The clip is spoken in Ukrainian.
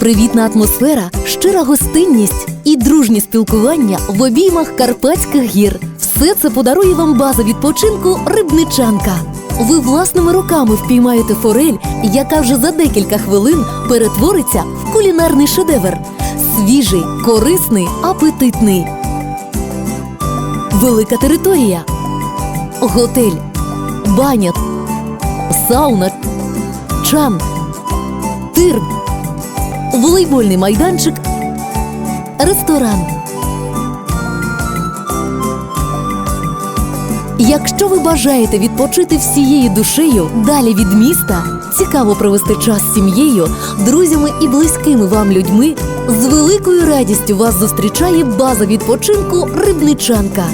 Привітна атмосфера, щира гостинність і дружні спілкування в обіймах Карпатських гір. Все це подарує вам база відпочинку Рибничанка. Ви власними руками впіймаєте форель, яка вже за декілька хвилин перетвориться в кулінарний шедевр. Свіжий, корисний, апетитний. Велика територія. Готель, баня, сауна, чан, тир, волейбольний майданчик, ресторан. Якщо ви бажаєте відпочити всією душею далі від міста, цікаво провести час з сім'єю, друзями і близькими вам людьми, з великою радістю вас зустрічає база відпочинку Рибничанка.